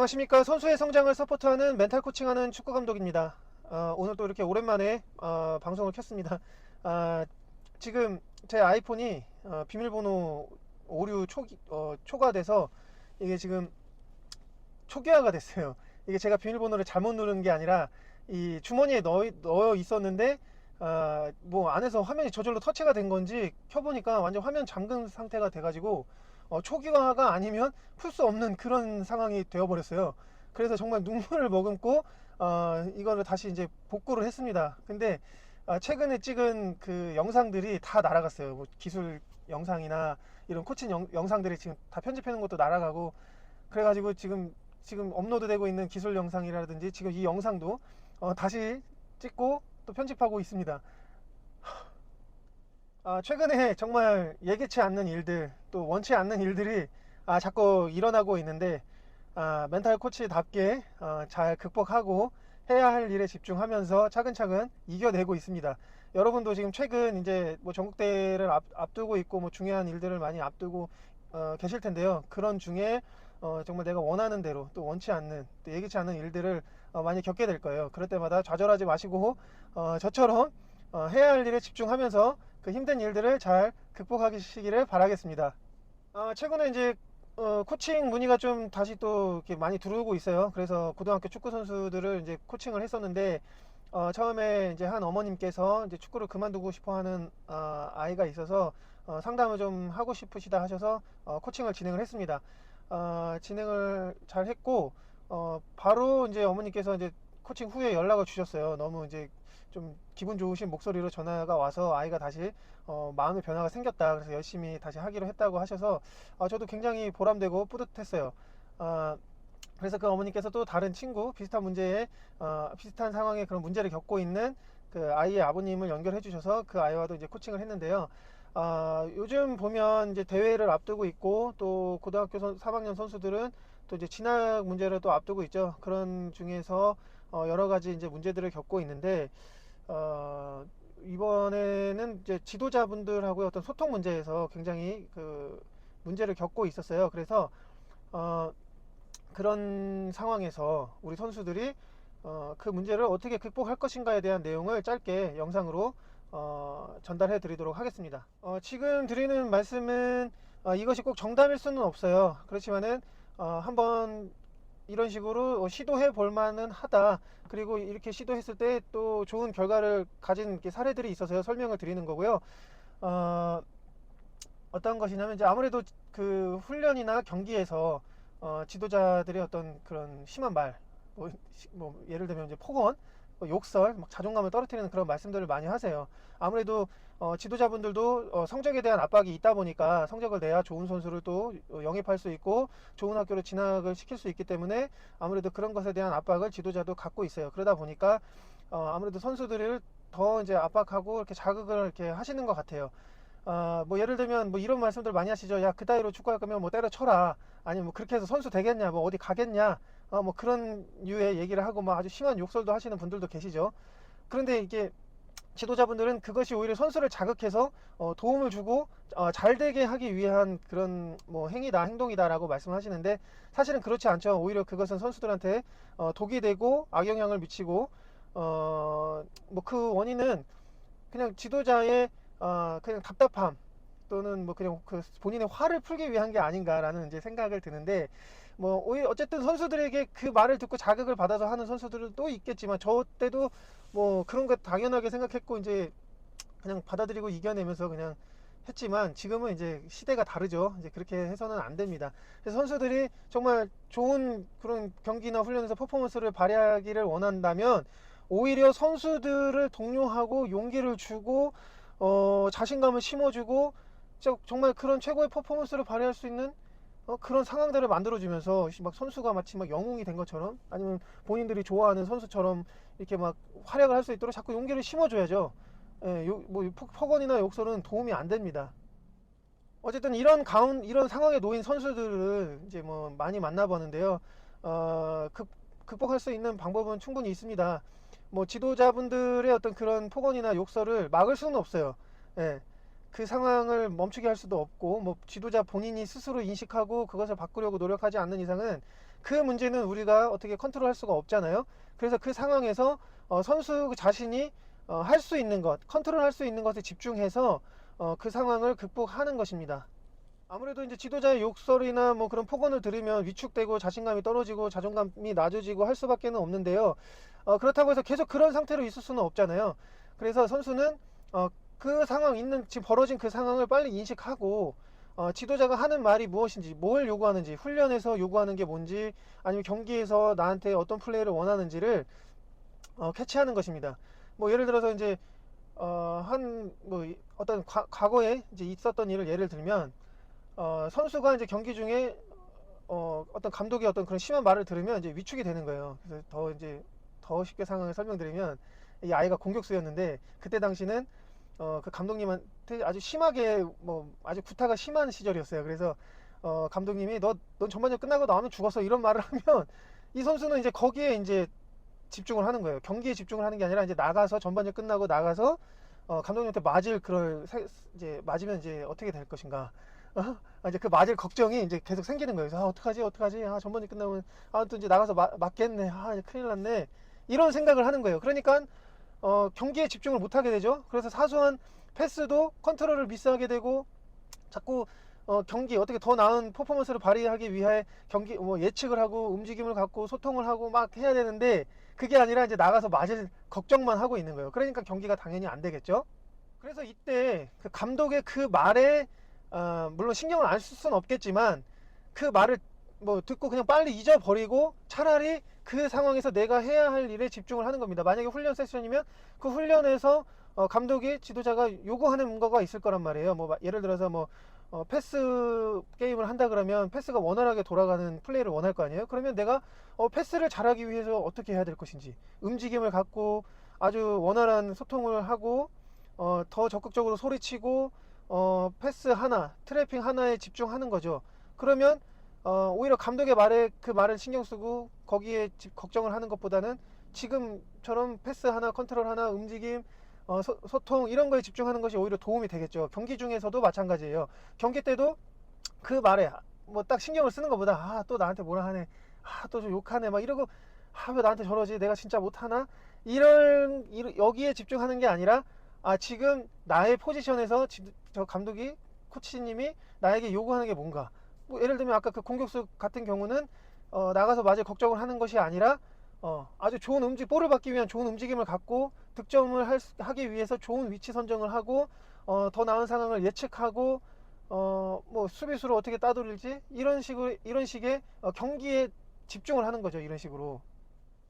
안녕하십니까 선수의 성장을 서포트하는 멘탈 코칭하는 축구 감독입니다. 어, 오늘 또 이렇게 오랜만에 어, 방송을 켰습니다. 아, 지금 제 아이폰이 어, 비밀번호 오류 초, 어, 초과돼서 이게 지금 초기화가 됐어요. 이게 제가 비밀번호를 잘못 누른 게 아니라 이 주머니에 넣어, 넣어 있었는데 아, 뭐 안에서 화면이 저절로 터치가 된 건지 켜보니까 완전 화면 잠근 상태가 돼가지고 어, 초기화가 아니면 풀 수 없는 그런 상황이 되어버렸어요. 그래서 정말 눈물을 머금고 어, 이거를 다시 이제 복구를 했습니다. 근데 아, 최근에 찍은 그 영상들이 다 날아갔어요. 뭐 기술 영상이나 이런 코칭 영, 영상들이 지금 다 편집해 놓은 것도 날아가고 그래가지고 지금 지금 업로드되고 있는 기술 영상이라든지 지금 이 영상도 어, 다시 찍고 또 편집하고 있습니다. 아, 최근에 정말 예기치 않는 일들, 또 원치 않는 일들이 아, 자꾸 일어나고 있는데, 아, 멘탈 코치답게 어, 잘 극복하고 해야 할 일에 집중하면서 차근차근 이겨내고 있습니다. 여러분도 지금 최근 이제 뭐 전국대회를 앞, 앞두고 있고 뭐 중요한 일들을 많이 앞두고 어, 계실 텐데요. 그런 중에 어, 정말 내가 원하는 대로 또 원치 않는 또 예기치 않은 일들을 어, 많이 겪게 될 거예요. 그럴 때마다 좌절하지 마시고 어, 저처럼 어, 해야 할 일에 집중하면서 그 힘든 일들을 잘 극복하시기를 바라겠습니다. 아, 최근에 이제 어, 코칭 문의가 좀 다시 또 많이 들어오고 있어요. 그래서 고등학교 축구 선수들을 이제 코칭을 했었는데 어, 처음에 이제 한 어머님께서 이제 축구를 그만두고 싶어 하는 어, 아이가 있어서 어, 상담을 좀 하고 싶으시다 하셔서 어, 코칭을 진행을 했습니다. 어, 진행을 잘 했고 어, 바로 이제 어머니께서 이제 코칭 후에 연락을 주셨어요. 너무 이제 좀 기분 좋으신 목소리로 전화가 와서 아이가 다시 어, 마음의 변화가 생겼다. 그래서 열심히 다시 하기로 했다고 하셔서 어, 저도 굉장히 보람되고 뿌듯했어요. 어, 그래서 그 어머니께서 또 다른 친구 비슷한 문제에 어, 비슷한 상황에 그런 문제를 겪고 있는 그 아이의 아버님을 연결해 주셔서 그 아이와도 이제 코칭을 했는데요. 아, 요즘 보면 이제 대회를 앞두고 있고 또 고등학교 선, 3학년 선수들은 또 이제 진학 문제를 또 앞두고 있죠. 그런 중에서 어, 여러 가지 이제 문제들을 겪고 있는데 어, 이번에는 이제 지도자분들하고의 어떤 소통 문제에서 굉장히 그 문제를 겪고 있었어요. 그래서 어, 그런 상황에서 우리 선수들이 어, 그 문제를 어떻게 극복할 것인가에 대한 내용을 짧게 영상으로 어, 전달해 드리도록 하겠습니다. 어, 지금 드리는 말씀은 어, 이것이 꼭 정답일 수는 없어요. 그렇지만은 어, 한번 이런 식으로 시도해 볼 만은 하다. 그리고 이렇게 시도했을 때 또 좋은 결과를 가진 사례들이 있어서요. 설명을 드리는 거고요. 어, 어떤 것이냐면 이제 아무래도 그 훈련이나 경기에서 어, 지도자들의 어떤 그런 심한 말, 뭐, 시- 뭐 예를 들면 이제 폭언, 뭐 욕설, 막 자존감을 떨어뜨리는 그런 말씀들을 많이 하세요. 아무래도 어, 지도자분들도 어, 성적에 대한 압박이 있다 보니까 성적을 내야 좋은 선수를 또 어, 영입할 수 있고 좋은 학교로 진학을 시킬 수 있기 때문에 아무래도 그런 것에 대한 압박을 지도자도 갖고 있어요. 그러다 보니까 어, 아무래도 선수들을 더 이제 압박하고 이렇게 자극을 이렇게 하시는 것 같아요. 아, 뭐 예를 들면 뭐 이런 말씀들 많이 하시죠. 야, 그 따위로 축구할 거면 뭐 때려쳐라. 아니면 뭐 그렇게 해서 선수 되겠냐, 뭐 어디 가겠냐. 어, 뭐 그런 유의 얘기를 하고 뭐 아주 심한 욕설도 하시는 분들도 계시죠. 그런데 이게 지도자분들은 그것이 오히려 선수를 자극해서 어, 도움을 주고 어, 잘 되게 하기 위한 그런 뭐 행위다 행동이다라고 말씀하시는데 사실은 그렇지 않죠 오히려 그것은 선수들한테 어, 독이 되고 악영향을 미치고 어, 뭐 그 원인은 그냥 지도자의 어, 그냥 답답함 또는 뭐 그냥 그 본인의 화를 풀기 위한 게 아닌가라는 이제 생각을 드는데 뭐 오히려 어쨌든 선수들에게 그 말을 듣고 자극을 받아서 하는 선수들도 있겠지만 저 때도 뭐 그런 거 당연하게 생각했고 이제 그냥 받아들이고 이겨내면서 그냥 했지만 지금은 이제 시대가 다르죠. 이제 그렇게 해서는 안 됩니다. 그래서 선수들이 정말 좋은 그런 경기나 훈련에서 퍼포먼스를 발휘하기를 원한다면 오히려 선수들을 독려하고 용기를 주고 어, 자신감을 심어주고 정말 그런 최고의 퍼포먼스를 발휘할 수 있는 어, 그런 상황들을 만들어주면서 막 선수가 마치 막 영웅이 된 것처럼 아니면 본인들이 좋아하는 선수처럼 이렇게 막 활약을 할 수 있도록 자꾸 용기를 심어줘야죠. 예, 요, 뭐 폭- 폭언이나 욕설은 도움이 안 됩니다. 어쨌든 이런 가운 이런 상황에 놓인 선수들을 이제 뭐 많이 만나보는데요. 어, 극, 극복할 수 있는 방법은 충분히 있습니다. 뭐 지도자분들의 어떤 그런 폭언이나 욕설을 막을 수는 없어요. 예. 그 상황을 멈추게 할 수도 없고 뭐 지도자 본인이 스스로 인식하고 그것을 바꾸려고 노력하지 않는 이상은 그 문제는 우리가 어떻게 컨트롤할 수가 없잖아요. 그래서 그 상황에서 어, 선수 자신이 어, 할 수 있는 것, 컨트롤할 수 있는 것에 집중해서 어, 그 상황을 극복하는 것입니다. 아무래도 이제 지도자의 욕설이나 뭐 그런 폭언을 들으면 위축되고 자신감이 떨어지고 자존감이 낮아지고 할 수밖에 없는데요. 어, 그렇다고 해서 계속 그런 상태로 있을 수는 없잖아요. 그래서 선수는 어, 그 상황 있는 지금 벌어진 그 상황을 빨리 인식하고 어, 지도자가 하는 말이 무엇인지 뭘 요구하는지 훈련에서 요구하는 게 뭔지 아니면 경기에서 나한테 어떤 플레이를 원하는지를 어, 캐치하는 것입니다. 뭐 예를 들어서 이제 어, 한 뭐 어떤 과, 과거에 이제 있었던 일을 예를 들면 어, 선수가 이제 경기 중에 어, 어떤 감독의 어떤 그런 심한 말을 들으면 이제 위축이 되는 거예요. 그래서 더 이제 더 쉽게 상황을 설명드리면 이 아이가 공격수였는데 그때 당시는 어, 그 감독님한테 아주 심하게 뭐 아주 구타가 심한 시절이었어요. 그래서 어, 감독님이 너 넌 전반전 끝나고 나오면 죽었어 이런 말을 하면 이 선수는 이제 거기에 이제 집중을 하는 거예요. 경기에 집중을 하는 게 아니라 이제 나가서 전반전 끝나고 나가서 어, 감독님한테 맞을 그럴 세- 이제 맞으면 이제 어떻게 될 것인가. 어? 아, 이제 그 맞을 걱정이 이제 계속 생기는 거예요. 그래서 아, 어떡하지, 어떡하지? 아, 전반전 끝나면 아, 또 이제 나가서 마- 맞겠네. 아, 큰일 났네. 이런 생각을 하는 거예요. 그러니까 어, 경기에 집중을 못 하게 되죠. 그래서 사소한 패스도 컨트롤을 미스하게 되고 자꾸 어, 경기 어떻게 더 나은 퍼포먼스를 발휘하기 위해 경기 뭐 예측을 하고 움직임을 갖고 소통을 하고 막 해야 되는데 그게 아니라 이제 나가서 맞을 걱정만 하고 있는 거예요. 그러니까 경기가 당연히 안 되겠죠. 그래서 이때 그 감독의 그 말에 어, 물론 신경을 안 쓸 수는 없겠지만 그 말을 뭐 듣고 그냥 빨리 잊어버리고 차라리 그 상황에서 내가 해야 할 일에 집중을 하는 겁니다. 만약에 훈련 세션이면 그 훈련에서 어, 감독이 지도자가 요구하는 거가 있을 거란 말이에요. 뭐 마- 예를 들어서 뭐 어, 패스 게임을 한다 그러면 패스가 원활하게 돌아가는 플레이를 원할 거 아니에요? 그러면 내가 어, 패스를 잘하기 위해서 어떻게 해야 될 것인지 움직임을 갖고 아주 원활한 소통을 하고 어, 더 적극적으로 소리치고 어, 패스 하나, 트래핑 하나에 집중하는 거죠. 그러면 어, 오히려 감독의 말에 그 말을 신경 쓰고 거기에 집- 걱정을 하는 것보다는 지금처럼 패스 하나, 컨트롤 하나, 움직임, 어, 소, 소통 이런 거에 집중하는 것이 오히려 도움이 되겠죠. 경기 중에서도 마찬가지예요. 경기 때도 그 말에 뭐 딱 신경을 쓰는 것보다 아 또 나한테 뭐라 하네, 아 또 좀 욕하네 막 이러고 아 왜 나한테 저러지? 내가 진짜 못하나? 이런 이런- 여기에 집중하는 게 아니라 아 지금 나의 포지션에서 지- 저 감독이 코치님이 나에게 요구하는 게 뭔가 뭐 예를 들면 아까 그 공격수 같은 경우는 어, 나가서 맞을 걱정을 하는 것이 아니라 어, 아주 좋은 움직 볼을 받기 위한 좋은 움직임을 갖고 득점을 할 수- 하기 위해서 좋은 위치 선정을 하고 어, 더 나은 상황을 예측하고 어, 뭐 수비수를 어떻게 따돌릴지 이런 식으로 이런 식의 어, 경기에 집중을 하는 거죠 이런 식으로.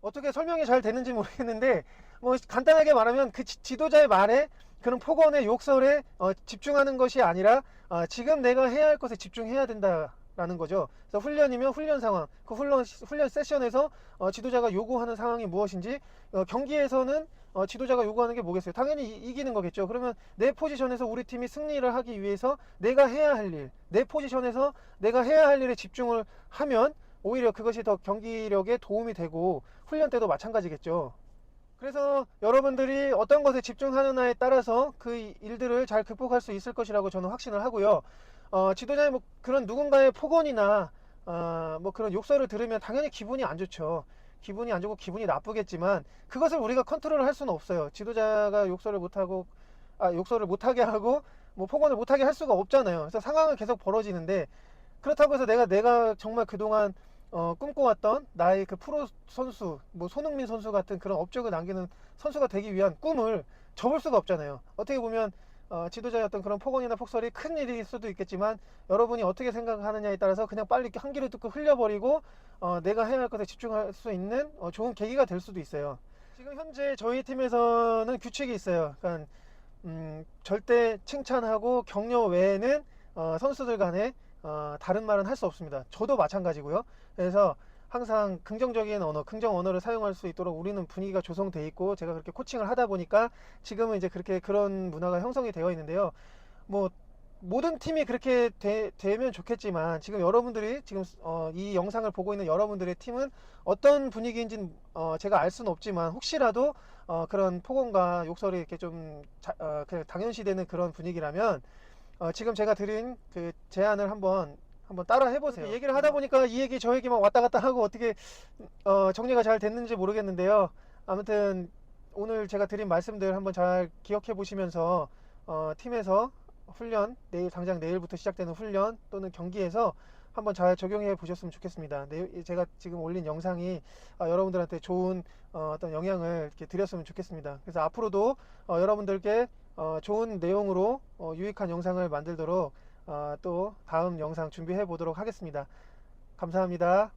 어떻게 설명이 잘 되는지 모르겠는데 뭐 간단하게 말하면 그 지- 지도자의 말에 그런 폭언의 욕설에 어, 집중하는 것이 아니라 어, 지금 내가 해야 할 것에 집중해야 된다라는 거죠. 그래서 훈련이면 훈련 상황, 그 훈련 훈련 세션에서 어, 지도자가 요구하는 상황이 무엇인지 어, 경기에서는 어, 지도자가 요구하는 게 뭐겠어요? 당연히 이, 이기는 거겠죠. 그러면 내 포지션에서 우리 팀이 승리를 하기 위해서 내가 해야 할 일, 내 포지션에서 내가 해야 할 일에 집중을 하면 오히려 그것이 더 경기력에 도움이 되고 훈련 때도 마찬가지겠죠. 그래서 여러분들이 어떤 것에 집중하느냐에 따라서 그 이- 일들을 잘 극복할 수 있을 것이라고 저는 확신을 하고요. 어, 지도자의 뭐 그런 누군가의 폭언이나 어, 뭐 그런 욕설을 들으면 당연히 기분이 안 좋죠. 기분이 안 좋고 기분이 나쁘겠지만 그것을 우리가 컨트롤을 할 수는 없어요. 지도자가 욕설을 못하고 아 욕설을 못하게 하고 뭐 폭언을 못하게 할 수가 없잖아요. 그래서 상황은 계속 벌어지는데 그렇다고 해서 내가 내가 정말 그동안 어, 꿈꿔왔던 나의 그 프로 선수, 뭐 손흥민 선수 같은 그런 업적을 남기는 선수가 되기 위한 꿈을 접을 수가 없잖아요. 어떻게 보면 어, 지도자의 어떤 그런 폭언이나 폭설이 큰 일일 수도 있겠지만 여러분이 어떻게 생각하느냐에 따라서 그냥 빨리 한 귀를 뚫고 흘려버리고 어, 내가 해야 할 것에 집중할 수 있는 어, 좋은 계기가 될 수도 있어요. 지금 현재 저희 팀에서는 규칙이 있어요. 그러니까 음, 절대 칭찬하고 격려 외에는 어, 선수들 간에 어, 다른 말은 할 수 없습니다. 저도 마찬가지고요. 그래서 항상 긍정적인 언어, 긍정 언어를 사용할 수 있도록 우리는 분위기가 조성돼 있고 제가 그렇게 코칭을 하다 보니까 지금은 이제 그렇게 그런 문화가 형성이 되어 있는데요. 뭐 모든 팀이 그렇게 되, 면 좋겠지만 지금 여러분들이 지금 어, 이 영상을 보고 있는 여러분들의 팀은 어떤 분위기인지는 어, 제가 알 수는 없지만 혹시라도 어, 그런 폭언과 욕설이 이렇게 좀 자, 어, 그냥 당연시되는 그런 분위기라면 어, 지금 제가 드린 그 제안을 한번 한번 따라 해보세요. 얘기를 하다 보니까 이 얘기 저 얘기만 왔다 갔다 하고 어떻게 어, 정리가 잘 됐는지 모르겠는데요. 아무튼 오늘 제가 드린 말씀들 한번 잘 기억해 보시면서 어, 팀에서 훈련 내일 당장 내일부터 시작되는 훈련 또는 경기에서 한번 잘 적용해 보셨으면 좋겠습니다. 내- 제가 지금 올린 영상이 어, 여러분들한테 좋은 어, 떤 영향을 이렇게 드렸으면 좋겠습니다. 그래서 앞으로도 어, 여러분들께 어, 좋은 내용으로 어, 유익한 영상을 만들도록 어, 또 다음 영상 준비해 보도록 하겠습니다. 감사합니다.